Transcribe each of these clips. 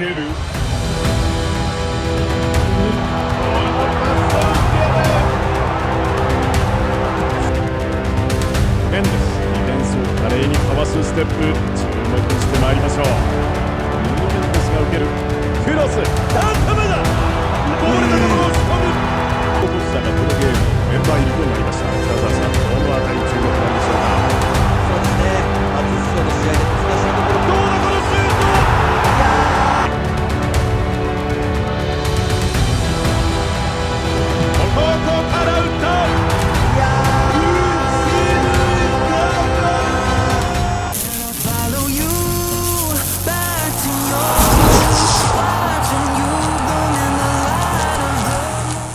ける変です。ディフェンスを華麗にかわすステップ。注目してまいりましょう。ヌーノメンデスが受けるクロス。頭だこぼれたところを仕込むコスタがこのゲームメンバー入りとなりました北澤さんどのあたり注目なんでしょうかそうですね。初出場の試合で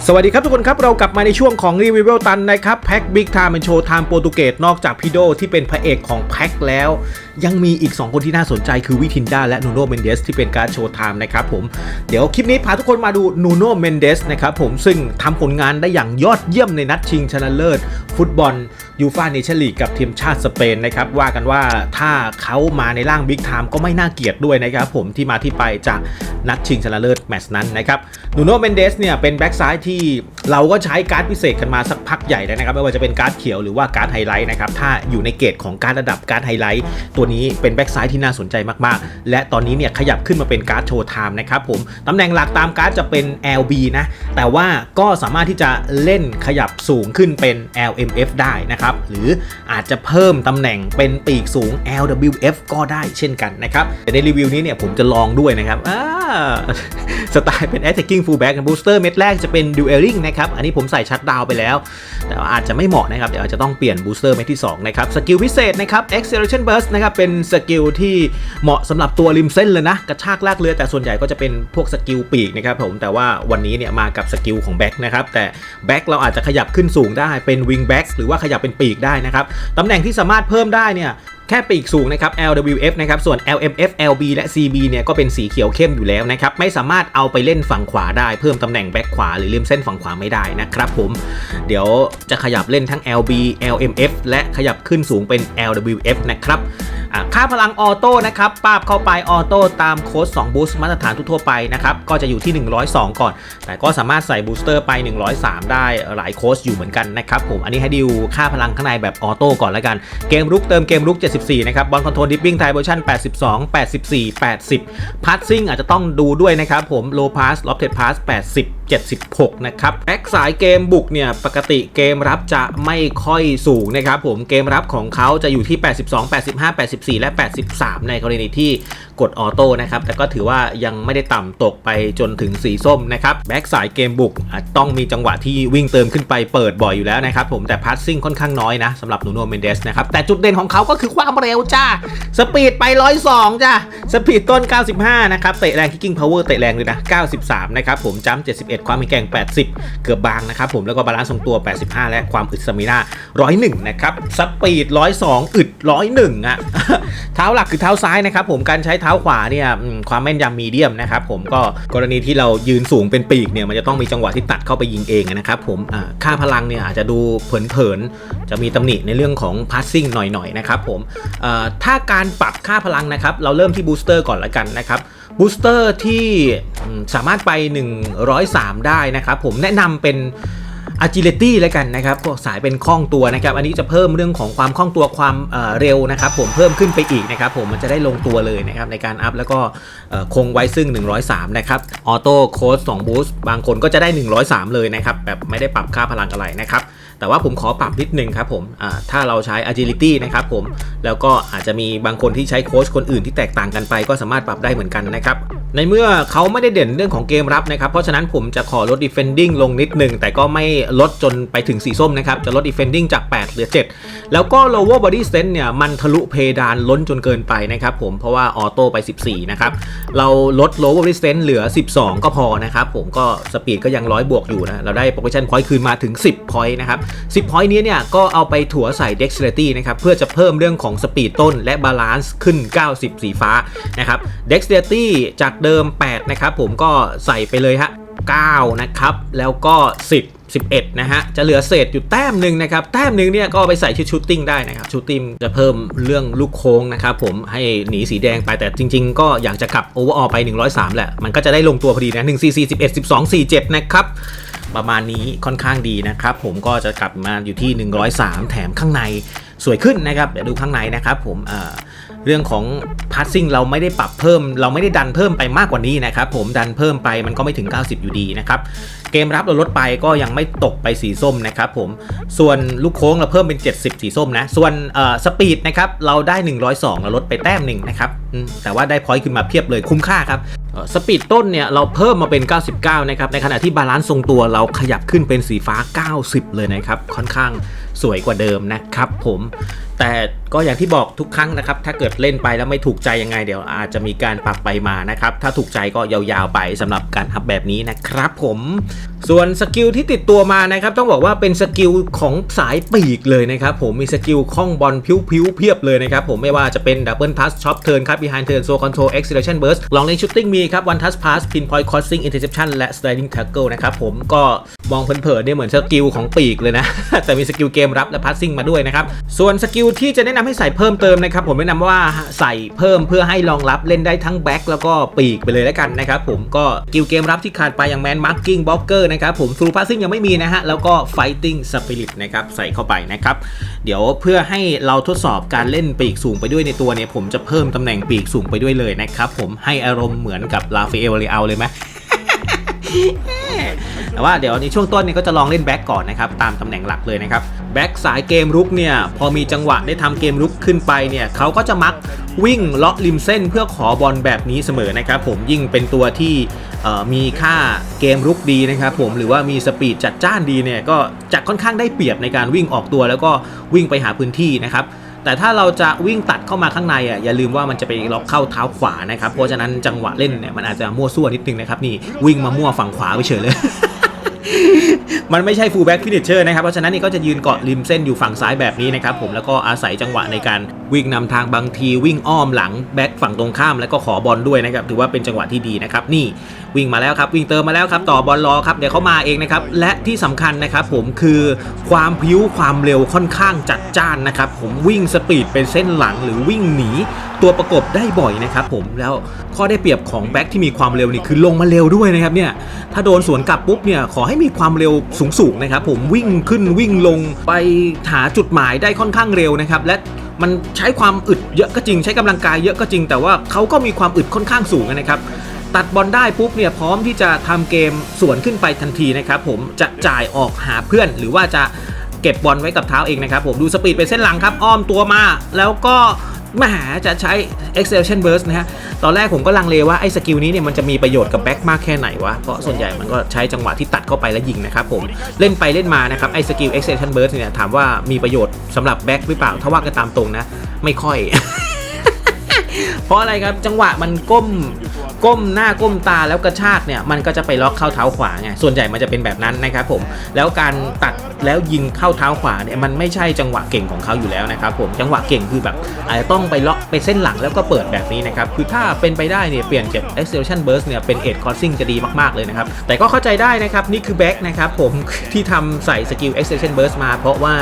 สวัสดีครับทุกคนครับ เรากลับมาในช่วงของรีวิวตันนะครับแพ็กบิ๊กไทม์เป็นโชว์ไทม์โปรตุเกสนอกจากพีโดที่เป็นพระเอกของแพ็กแล้ว ยังมีอีก 2 คนที่น่าสนใจคือวิทินดาและนูโนเมนเดสที่เป็นการโชว์ไทม์นะครับผมเดี๋ยวคลิปนี้พาทุกคนมาดูนูโนเมนเดสนะครับผมซึ่งทำผลงานได้อย่างยอดเยี่ยมในนัดชิงชนะเลิศ ฟุตบอลยูฟ่าเนชั่นลีกกับทีมชาติสเปนนะครับว่ากันว่าถ้าเขามาในร่างบิ๊กไทม์ก็ไม่น่าเกลียดด้วยนะครับผมที่มาที่ไปจากนัดชิงชนะเลิศแมตช์นั้นนะครับนูโนเมนเดสเนี่ยเป็นแบ็กซ้ายที่เราก็ใช้การ์ดพิเศษกันมาสักพักใหญ่แล้วนะครับไม่ว่าจะเป็นการ์ดเขียวหรือว่าการ์ดไฮไลท์นะครับถ้าอยู่ในเกรดของการ์ดระดับการ์ดไฮไลท์ตัวนี้เป็นแบ็กซ้ายที่น่าสนใจมากๆ และตอนนี้เนี่ยขยับขึ้นมาเป็นการ์ดโชว์ไทม์นะครับผมตำแหน่งหลักตามการ์ดจะเป็น LB นะแต่ว่าก็สามารถที่จะเล่นขยับสูงขึ้นเป็น LMF ได้นะครับ หรืออาจจะเพิ่มตำแหน่งเป็นปีกสูง LWF ก็ได้เช่นกันนะครับแต่ในรีวิวนี้เนี่ยผมจะลองด้วยนะครับอ่าสไตล์เป็น attacking fullback กับ booster เม็ดแรกจะเป็น dueling นะครับ อันนี้ผมใส่ชัดดาวไปแล้ว แต่ว่าอาจจะไม่เหมาะนะครับ เดี๋ยวอาจจะต้องเปลี่ยน booster เม็ดที่ 2 นะครับ สกิลพิเศษนะครับ acceleration burst นะครับ เป็นสกิลที่เหมาะสำหรับตัวริมเส้นเลยนะ กระชากลากเรือ แต่ส่วนใหญ่ก็จะเป็นพวกสกิลปีกนะครับผม แต่ว่าวันนี้เนี่ยมากับสกิลของแบ็กนะครับ แต่แบ็กเราอาจจะขยับขึ้นสูงได้เป็น wing back หรือว่าขยับเป็นปีกได้นะครับตำแหน่งที่สามารถเพิ่มได้เนี่ยแค่ปีกสูงนะครับ LWF นะครับ ส่วน LMF LB และ CB เนี่ยก็เป็นสีเขียวเข้มอยู่แล้วนะครับ ไม่สามารถเอาไปเล่นฝั่งขวาได้ เพิ่มตำแหน่งแบ็คขวาหรือริมเส้นฝั่งขวาไม่ได้นะครับผม เดี๋ยวจะขยับเล่นทั้ง LB LMF และขยับขึ้นสูงเป็น LWF นะครับ ค่าพลังออโต้นะครับปาบเข้าไปออโต้ตามโค้ด2บูสต์มาตรฐานทั่วไปนะครับก็จะอยู่ที่ 102 ก่อน แต่ก็สามารถใส่บูสเตอร์ไป 103 ได้หลายโค้ชอยู่เหมือนกันนะครับผมอันนี้ให้ดิวค่าพลังข้างในแบบออโต้ก่อนแล้วกัน เกมรุกเติมเกมรุก 74 นะครับบอลคอนโทรลดิปปิ้งไทโบชั่น82 84 80พัสซิ่งอาจจะต้องดูด้วยนะครับผมโลพาสล็อบเทดพาส80 76 นะครับแบ็กสายเกมบุกเนี่ย ปกติเกมรับจะไม่ค่อยสูงนะครับผมเกมรับของเขาจะอยู่ที่ 82 85 84 4 และ 83 ในกรณีที่กดออโต้นะครับ แต่ก็ถือว่ายังไม่ได้ต่ำตกไปจนถึงสีส้มนะครับแบ็กสายเกมบุกอาจต้องมีจังหวะที่วิ่งเติมขึ้นไปเปิดบ่อยอยู่แล้วนะครับผมแต่พัสซิ่งค่อนข้างน้อยนะสำหรับนูโนเมนเดสนะครับ แต่จุดเด่นของเขาก็คือความเร็วจ้าสปีดไป 102 จ้าสปีดต้น 95 นะครับ เตะแรงคิกกิ้งพาวเวอร์เตะแรงเลยนะ 93 นะครับผมจัม71 ความมีแกง80 เกือบบางนะครับผมแล้วก็บาลานซ์ทรงตัว 85 และความอึดสมินา101 นะครับสปีด 102 อึด 101 อะเท้าหลักคือเท้าซ้ายนะครับผมการใช้เท้าขวาเนี่ยความแม่นยำมีเดียมนะครับผมก็กรณีที่เรายืนสูงเป็นปีกเนี่ยมันจะต้องมีจังหวะที่ตัดเข้าไปยิงเองนะครับผมค่าพลังเนี่ยอาจจะดูเผินๆจะมีตำหนิในเรื่องของพาสซิ่งหน่อยๆนะครับผมถ้าการปรับค่าพลังนะครับเราเริ่มที่บูสเตอร์ก่อนละกันนะครับบูสเตอร์ที่สามารถไป 103 ได้นะครับผมแนะนำเป็น agility แล้วกันนะครับพวกสายเป็นคล่องตัวนะครับ อันนี้จะเพิ่มเรื่องของความคล่องตัวความเเร็วนะครับ ผมเพิ่มขึ้นไปอีกนะครับ ผมมันจะได้ลงตัวเลยนะครับในการอัพแล้วก็คงไว้ซึ่ง 103 นะครับออโต้โค้ด2บูสต์บางคนก็จะได้ 103 เลยนะครับ แบบไม่ได้ปรับค่าพลังอะไรนะครับ แต่ว่าผมขอปรับนิดนึงครับผมถ้าเราใช้ agility นะครับผมแล้วก็อาจจะมีบางคนที่ใช้โค้ชคนอื่นที่แตกต่างกันไปก็สามารถปรับได้เหมือนกันนะครับในเมื่อเขาไม่ได้เด่นเรื่องของเกมรับนะครับ เพราะฉะนั้นผมจะขอลด defending ลงนิดหนึ่ง แต่ก็ไม่ลดจนไปถึงสีส้มนะครับ จะลด defending จาก 8 เหลือ 7 แล้วก็ lower body strength เนี่ย มันทะลุเพดานล้นจนเกินไปนะครับผม เพราะว่าออโต้ไป 14 นะครับ เราลด lower body strength เหลือ 12 ก็พอนะครับผมก็สปีดก็ยังร้อยบวกอยู่นะ เราได้ progression point คืนมาถึง 10 point นะครับ 10 point นี้เนี่ยก็เอาไปถัวใส่ dexterity นะครับเพื่อจะเพิ่มเรื่องของสปีดต้นและ balance ขึ้น 90 สีฟ้านะครับ dexterity จากเดิม 8 นะครับ ผมก็ใส่ไปเลยฮะ9นะครับ แล้วก็ 10 11 นะฮะ จะเหลือเศษอยู่แต้มหนึ่งนะครับ แต้มหนึ่งเนี่ยก็ไปใส่ชุดชูตติ้งได้นะครับชูตติ้งจะเพิ่มเรื่องลูกโค้งนะครับผมให้หนีสีแดงไปแต่จริง ๆ ก็อยากจะกลับโอเวอร์ออไป 103 แหละ มันก็จะได้ลงตัวพอดีนะ1 4 4 11 12 47 นะครับประมาณนี้ค่อนข้างดีนะครับ ผมก็จะกลับมาอยู่ที่ 103 แถมข้างในสวยขึ้นนะครับเดี๋ยวดูข้างในนะครับผมเอ่อ เรื่องของพาสซิ่งเราไม่ได้ปรับเพิ่ม เราไม่ได้ดันเพิ่มไปมากกว่านี้นะครับผมดันเพิ่มไปมันก็ไม่ถึง 90 อยู่ดีนะครับเกมรับเราลดไปก็ยังไม่ตกไปสีส้มนะครับผมส่วนลูกโค้งเราเพิ่มเป็น 70 สีส้มนะ ส่วนเออสปีดนะครับเราได้ 102 เราลดไปแต้มหนึ่งนะครับแต่ว่าได้พอยต์ขึ้นมาเพียบเลยคุ้มค่าครับสปีดต้นเนี่ยเราเพิ่มมาเป็น 99 นะครับ ในขณะที่บาลานซ์ทรงตัวเราขยับขึ้นเป็นสีฟ้า 90 เลยนะครับ ค่อนข้างสวยกว่าเดิมนะครับผมแต่ก็อย่างที่บอกทุกครั้งนะครับ ถ้าเกิดเล่นไปแล้วไม่ถูกใจยังไงเดี๋ยวอาจจะมีการปรับไปมานะครับ ถ้าถูกใจก็ยาวๆไปสำหรับการทับแบบนี้นะครับผม ส่วนสกิลที่ติดตัวมานะครับ ต้องบอกว่าเป็นสกิลของสายปีกเลยนะครับ ผมมีสกิลคล้องบอลพิ้วๆเพียบเลยนะครับ ผมไม่ว่าจะเป็นดับเบิลทัชช็อปเทิร์นครับ behind turn so control acceleration burst ลองเล่นชูตติ้งมีครับ one touch pass pinpoint crossing interception และ sliding tackle นะครับผมก็มองเผินๆเนี่ยเหมือนสกิลของปีกเลยนะแต่มีสกิลเกมรับและ passing มาด้วยนะครับส่วนสกิลที่จะแนะนำให้ใส่เพิ่มเติมนะครับผมแนะนำว่าใส่เพิ่มเพื่อให้รองรับเล่นได้ทั้งแบ็คแล้วก็ปีกไปเลยแล้วกันนะครับผมก็กิลเกมรับที่ขาดไปอย่างแมนมาร์กิ้งบล็อกเกอร์นะครับผม through passing ยังไม่มีนะฮะแล้วก็ fighting spirit นะครับใส่เข้าไปนะครับเดี๋ยวเพื่อให้เราทดสอบการเล่นปีกสูงไปด้วยในตัวเนี่ยผมจะเพิ่มตำแหน่งปีกสูงไปด้วยเลยนะครับผมให้อารมณ์เหมือนกับลาฟเอลเรอัลเลยไหมแต่ว่าเดี๋ยวในช่วงต้นเนี่ยก็จะลองเล่นแบ็กก่อนนะครับตามตำแหน่งหลักเลยนะครับ แบ็กสายเกมรุกเนี่ยพอมีจังหวะได้ทำเกมรุกขึ้นไปเนี่ยเขาก็จะมักวิ่งเลาะริมเส้นเพื่อขอบอลแบบนี้เสมอนะครับผมยิ่งเป็นตัวที่มีค่าเกมรุกดีนะครับผมหรือว่ามีสปีดจัดจ้านดีเนี่ยก็จะค่อนข้างได้เปรียบในการวิ่งออกตัว แล้วก็วิ่งไปหาพื้นที่นะครับแต่ถ้าเราจะวิ่งตัดเข้ามาข้างในอะอย่าลืมว่ามันจะไปล็อกเข้าเท้าขวานะครับเพราะฉะนั้นจังหวะเล่นเนี่ยมันอาจจะมั่วซั่วนิดนึงนะครับนี่วิ่งมามั่วฝั่งขวาไปเฉยเลย มันไม่ใช่ฟูลแบ็กฟินิชเชอร์นะครับ เพราะฉะนั้นนี่ก็จะยืนเกาะริมเส้นอยู่ฝั่งซ้ายแบบนี้นะครับผมแล้วก็อาศัยจังหวะในการวิ่งนำทางบางทีวิ่งอ้อมหลังแบ็กฝั่งตรงข้ามแล้วก็ขอบอลด้วยนะครับถือว่าเป็นจังหวะที่ดีนะครับนี่ วิ่งมาแล้วครับวิ่งเติมมาแล้วครับต่อบอลรอครับเดี๋ยวเขามาเองนะครับและที่สำคัญนะครับผมคือความพิ้วความเร็วค่อนข้างจัดจ้านนะครับผมวิ่งสปีดเป็นเส้นหลังหรือวิ่งหนีตัวประกบได้บ่อยนะครับผมแล้วข้อได้เปรียบของแบ็คที่มีความเร็วนี่คือลงมาเร็วด้วยนะครับเนี่ยถ้าโดนสวนกลับปุ๊บเนี่ยขอให้มีความเร็วสูงๆนะครับผมวิ่งขึ้นวิ่งลงไปหาจุดหมายได้ค่อนข้างเร็วนะครับและมันใช้ความอึดเยอะก็จริง ใช้กำลังกายเยอะก็จริง แต่ว่าเขาก็มีความอึดค่อนข้างสูงนะครับ ตัดบอลได้ปุ๊บเนี่ยพร้อมที่จะทำเกมสวนขึ้นไปทันทีนะครับผมจะจ่ายออกหาเพื่อนหรือว่าจะเก็บบอลไว้กับเท้าเองนะครับผมดูสปีดเป็นเส้นหลังครับ อ้อมตัวมา แล้วก็แหมจะใช้ acceleration burst นะฮะ ตอนแรกผมก็ลังเลว่าไอ้สกิลนี้เนี่ยมันจะมีประโยชน์กับแบ็คมากแค่ไหนวะ เพราะส่วนใหญ่มันก็ใช้จังหวะที่ตัดเข้าไปแล้วยิงนะครับผม เล่นไปเล่นมานะครับไอ้สกิล acceleration burst เนี่ยถามว่ามีประโยชน์สำหรับแบ็คหรือเปล่า ถ้าว่ากันตามตรงนะ ไม่ค่อย เพราะอะไรครับจังหวะมันก้ม ก้มหน้าก้มตาแล้วกระชากเนี่ยมันก็จะไปล็อกเข้าเท้าขวาไงส่วนใหญ่มันจะเป็นแบบนั้นนะครับผมแล้วการตัดแล้วยิงเข้าเท้าขวาเนี่ยมันไม่ใช่จังหวะเก่งของเขาอยู่แล้วนะครับผมจังหวะเก่งคือแบบอาจจะต้องไปล็อกไปเส้นหลังแล้วก็เปิดแบบนี้นะครับคือถ้าเป็นไปได้เนี่ยเปลี่ยนจาก acceleration burst เนี่ยเป็น edge crossing จะดีมากๆเลยนะครับแต่ก็เข้าใจได้นะครับนี่คือแบ็กนะครับผมที่ทำใส่สกิล acceleration burst มา เพราะว่า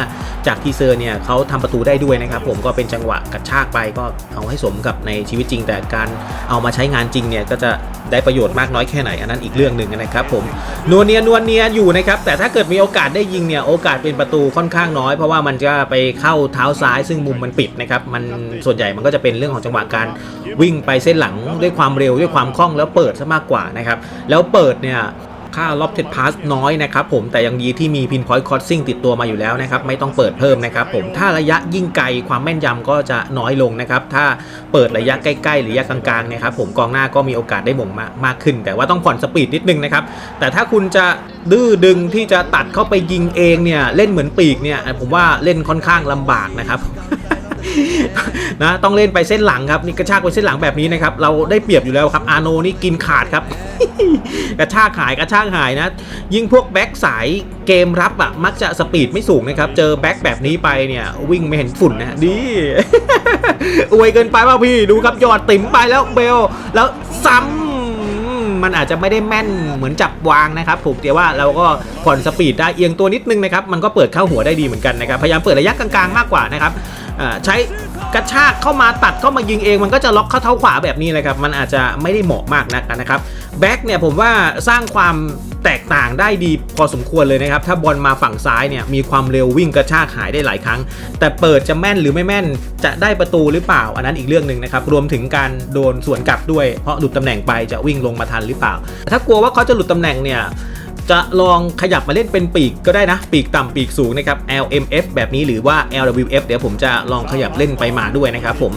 จากทีเซอร์เนี่ยเขาทำประตูได้ด้วยนะครับผมก็เป็นจังหวะกระชากไปก็เอาให้สมกับในชีวิตจริง แต่การเอามาใช้งานจริงเนี่ยก็จะได้ประโยชน์มากน้อยแค่ไหน อันนั้นอีกเรื่องหนึ่งนะครับผมนวลเนียนวลเนียอยู่นะครับแต่ถ้าเกิดมีโอกาสได้ยิงเนี่ยโอกาสเป็นประตูค่อนข้างน้อย เพราะว่ามันจะไปเข้าเท้าซ้าย ซึ่งมุมมันปิดนะครับมันส่วนใหญ่มันก็จะเป็นเรื่องของจังหวะการวิ่งไปเส้นหลังด้วยความเร็วด้วยความคล่องแล้วเปิดซะมากกว่านะครับแล้วเปิดเนี่ย ค่า lofted pass น้อยนะครับผมแต่ยังดีที่มี pinpoint crossing ติดตัวมาอยู่แล้วนะครับไม่ต้องเปิดเพิ่มนะครับผมถ้าระยะยิ่งไกลความแม่นยำก็จะน้อยลงนะครับถ้าเปิดระยะใกล้ ๆ หรือระยะกลางๆนะครับผมกองหน้าก็มีโอกาสได้หม่งมามากขึ้น แต่ว่าต้องผ่อนสปีดนิดนึงนะครับแต่ถ้าคุณจะดื้อดึงที่จะตัดเข้าไปยิงเองเนี่ยเล่นเหมือนปีกเนี่ยผมว่าเล่นค่อนข้างลำบากนะครับ นะต้องเล่นไปเส้นหลังครับนี่กระชากไปเส้นหลังแบบนี้นะครับเราได้เปรียบอยู่แล้วครับอาโนนี่กินขาดครับ กระชากหายกระชากหายนะ ยิ่งพวกแบ็กสายเกมรับอะมักจะสปีดไม่สูงนะครับ เจอแบ็กแบบนี้ไปเนี่ยวิ่งไม่เห็นฝุ่นนะดีอวยเกินไปว่าพี่ดูครับยอดติ๋มไปแล้วเบลแล้วซ้ำมันอาจจะไม่ได้แม่นเหมือนจับวางนะครับผมแต่ว่าเราก็ผ่อนสปีดได้เอียงตัวนิดนึงนะครับ มันก็เปิดเข้าหัวได้ดีเหมือนกันนะครับ พยายามเปิดระยะกลางๆมากกว่านะครับ ใช้กระชากเข้ามาตัดเข้ามายิงเอง มันก็จะล็อกเข้าเท้าขวาแบบนี้เลยครับ มันอาจจะไม่ได้เหมาะมากนักนะครับแบ็กเนี่ยผมว่าสร้างความแตกต่างได้ดีพอสมควรเลยนะครับ ถ้าบอลมาฝั่งซ้ายเนี่ยมีความเร็ววิ่งกระชากหายได้หลายครั้ง แต่เปิดจะแม่นหรือไม่แม่นจะได้ประตูหรือเปล่า อันนั้นอีกเรื่องหนึ่งนะครับ รวมถึงการโดนสวนกลับด้วย เพราะหลุดตำแหน่งไปจะวิ่งลงมาทันหรือเปล่า ถ้ากลัวว่าเขาจะหลุดตำแหน่งเนี่ย จะลองขยับมาเล่นเป็นปีกก็ได้นะ ปีกต่ำปีกสูงนะครับ LMF แบบนี้หรือว่า LWF เดี๋ยวผมจะลองขยับเล่นไปมาด้วยนะครับผม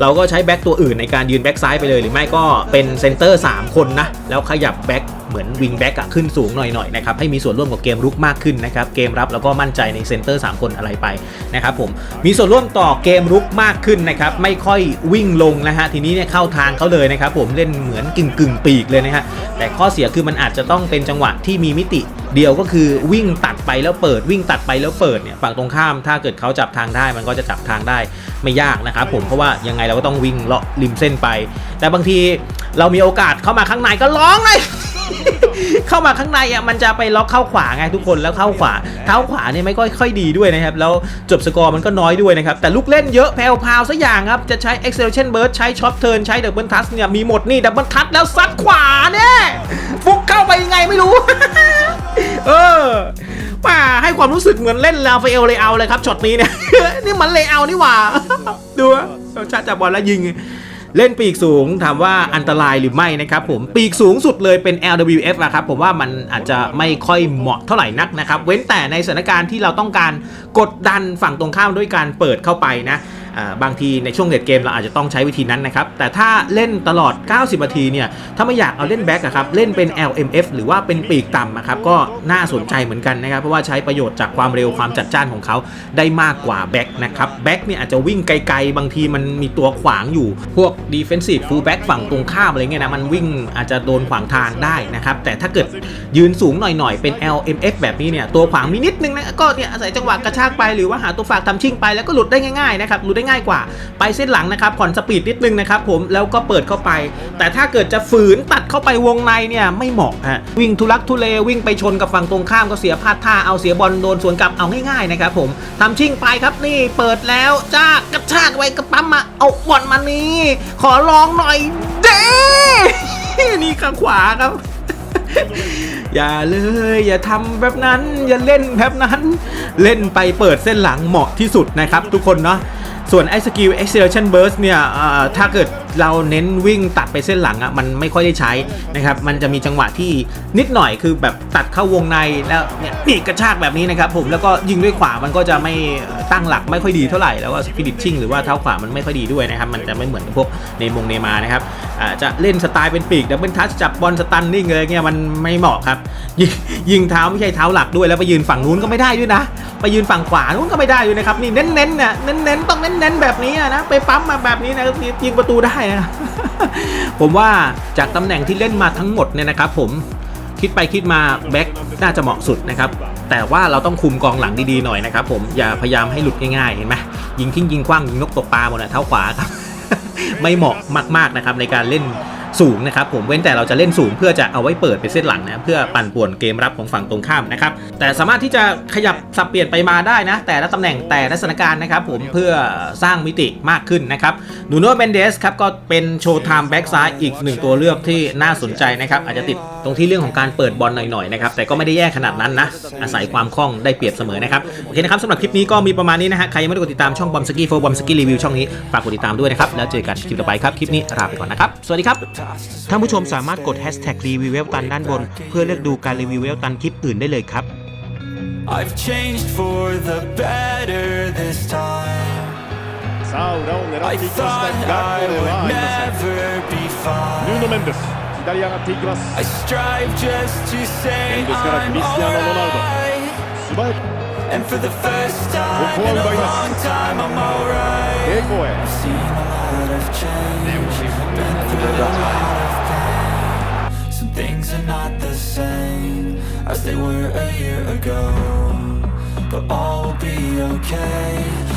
เราก็ใช้แบ็กตัวอื่นในการยืนแบ็กซ้ายไปเลย หรือไม่ก็เป็นเซนเตอร์3คนนะแล้วขยับแบ็ก เหมือนวิงแบ็กอะขึ้นสูงหน่อยๆนะครับให้มีส่วนร่วมกับเกมรุกมากขึ้นนะครับเกมรับแล้วก็มั่นใจในเซนเตอร์ 3 คนอะไรไปนะครับผมมีส่วนร่วมต่อเกมรุกมากขึ้นนะครับไม่ค่อยวิ่งลงนะฮะทีนี้เนี่ยเข้าทางเขาเลยนะครับผมเล่นเหมือนกึ่งกึ่งปีกเลยนะฮะแต่ข้อเสียคือมันอาจจะต้องเป็นจังหวะที่มีมิติเดียวก็คือวิ่งตัดไปแล้วเปิดวิ่งตัดไปแล้วเปิดเนี่ยฝั่งตรงข้ามถ้าเกิดเขาจับทางได้มันก็จะจับทางได้ไม่ยากนะครับผมเพราะว่ายังไงเราก็ต้องวิ่งเลาะริมเส้นไป แต่บางทีเรามีโอกาสเข้ามาข้างในก็ร้องเลย เข้ามาข้างในอะมันจะไปล็อกเข้าขวาไงทุกคนแล้วเข้าขวา เท้าขวาเนี่ยไม่ค่อยค่อยดีด้วยนะครับ แล้วจบสกอร์มันก็น้อยด้วยนะครับ แต่ลูกเล่นเยอะแพรวๆสักอย่างครับ จะใช้ acceleration burst ใช้ช็อตเทิร์นใช้ดับเบิลทัสเนี่ยมีหมดนี่ดับเบิลทัสแล้วซัดขวาเนี่ยฟุกเข้าไปยังไงไม่รู้ เออป่าให้ความรู้สึกเหมือนเล่นลาฟาเอลเลยเอาเลยครับช็อตนี้เนี่ยนี่มันเลยเอานี่หว่า ดูอะชาจับบอลแล้วยิง เล่นปีกสูงถามว่าอันตรายหรือไม่นะครับผมปีกสูงสุดเลยเป็น LWF อะครับผมว่ามันอาจจะไม่ค่อยเหมาะเท่าไหร่นักนะครับ เว้นแต่ในสถานการณ์ที่เราต้องการกดดันฝั่งตรงข้ามด้วยการเปิดเข้าไปนะ บางทีในช่วงเลดเกมเราอาจจะต้องใช้วิธีนั้นนะครับ แต่ถ้าเล่นตลอด 90 นาทีเนี่ยถ้าไม่อยากเอาเล่นแบ็กอะครับเล่นเป็น LMF หรือว่าเป็นปีกต่ำอะครับก็น่าสนใจเหมือนกันนะครับ เพราะว่าใช้ประโยชน์จากความเร็วความจัดจ้านของเขาได้มากกว่าแบ็กนะครับแบ็กเนี่ยอาจจะวิ่งไกลๆ บางทีมันมีตัวขวางอยู่ พวก defensive full back ฝั่งตรงข้ามอะไรเงี้ยนะมันวิ่งอาจจะโดนขวางทางได้นะครับแต่ถ้าเกิดยืนสูงหน่อยๆ เป็น LMF แบบนี้เนี่ยตัวขวางมีนิดนึงนะก็เนี่ยอาศัยจังหวะกระชากไปหรือว่าหาตัวฝากทำชิ่งไปแล้วก็หลุดได้ง่ายๆนะครับหลุดได้ง่ายกว่า ไปเส้นหลังนะครับผ่อนสปีดนิดนึงนะครับผมแล้วก็เปิดเข้าไป แต่ถ้าเกิดจะฝืนตัดเข้าไปวงในเนี่ยไม่เหมาะฮะวิ่งทุลักทุเลวิ่งไปชนกับฝั่งตรงข้ามก็เสียพลาดท่าเอาเสียบอลโดนสวนกลับเอาง่ายๆนะครับผมทำชิ่งไปครับนี่เปิดแล้วจ้ากระชากไว้กระปั๊มมาเอาบอลมานี่ขอลองหน่อยเด้นี่ข้างขวาครับอย่าเลย อย่าทำแบบนั้น อย่าเล่นแบบนั้น เล่นไปเปิดเส้นหลังเหมาะที่สุดนะครับทุกคนเนาะ ส่วนไอ้สกิล acceleration burst เนี่ยถ้าเกิดเราเน้นวิ่งตัดไปเส้นหลังอะ่ะมันไม่ค่อยได้ใช้นะครับ มันจะมีจังหวะที่นิดหน่อยคือแบบตัดเข้าวงในแล้วเนี่ยนี่กระชากแบบนี้นะครับผมแล้วก็ยิงด้วยขวามันก็จะไม่ตั้งหลักไม่ค่อยดีเท่าไหร่แล้วก็สปิริตชิ่งหรือว่าเท้าขวามันไม่ค่อยดีด้วยนะครับ มันจะไม่เหมือนพวกในมงเนมานะครับจะเล่นสไตล์เป็นปีกดับเบิลทัชจับบอลสตันนิ่เลยเนี่ยมันไม่เหมาะครับยิงยิงเท้าไม่ใช่เท้าหลักด้วยแล้วไปยืนฝั่งนู้นก็ไม่ได้ด้วยนะ ไปยืนฝั่งขวานู้นก็ไม่ได้ด้วยนะครับนี่เน้นๆเนี่ยเน้นๆต้องเน้นๆแบบนี้นะไปปั๊มมาแบบนี้นะยิงประตูได้นะผมว่าจากตำแหน่งที่เล่นมาทั้งหมดเนี่ยนะครับผมคิดไปคิดมาแบ็คน่าจะเหมาะสุดนะครับแต่ว่าเราต้องคุมกองหลังดีๆหน่อยนะครับผมอย่าพยายามให้หลุดง่ายๆเห็นไหมยิงทิ้งยิงคว้างยิงนกตกปลาหมดนะเท้าขวาครับ ไม่เหมาะมากๆนะครับในการเล่นสูงนะครับผมเว้นแต่เราจะเล่นสูงเพื่อจะเอาไว้เปิดเป็นเส้นหลังนะเพื่อปั่นป่วนเกมรับของฝั่งตรงข้ามนะครับแต่สามารถที่จะขยับสับเปลี่ยนไปมาได้นะ แต่ละตำแหน่งแต่ละสถานการณ์นะครับผมเพื่อสร้างมิติมากขึ้นนะครับนูโน่เบนเดสครับก็เป็นโชว์ไทม์แบ็กซ้ายอีกหนึ่งตัวเลือกที่น่าสนใจนะครับอาจจะติด ตรงที่เรื่องของการเปิดบอลหน่อยๆนะครับแต่ก็ไม่ได้แย่ขนาดนั้นนะอาศัยความคล่องได้เปรียบเสมอนะครับโอเคนะครับสำหรับคลิปนี้ก็มีประมาณนี้นะฮะใครยังไม่ได้กดติดตามช่องบอมสกี้โฟบอมสกี้รีวิวช่องนี้ฝากกดติดตามด้วยนะครับแล้วเจอกันคลิปต่อไปครับคลิปนี้ลาไปก่อนนะครับสวัสดีครับท่านผู้ชมสามารถกดแฮชแท็กรีวิวเวลตันด้านบน เพื่อเลือกดูการรีวิวเวลตันคลิปอื่นได้เลยครับ I've changed for the better this time. I thought I would never be fine. メンデス左上がっていきます I strive just to say メンデスから I'm クリスティアーノ・ロナウド alright. 素早く And for the first time ここは in a 奪います long time, I'm alright. 平行へ Seen a lot of change, been through a lot of pain. Some things are not the same as they were a year ago, but all will be okay.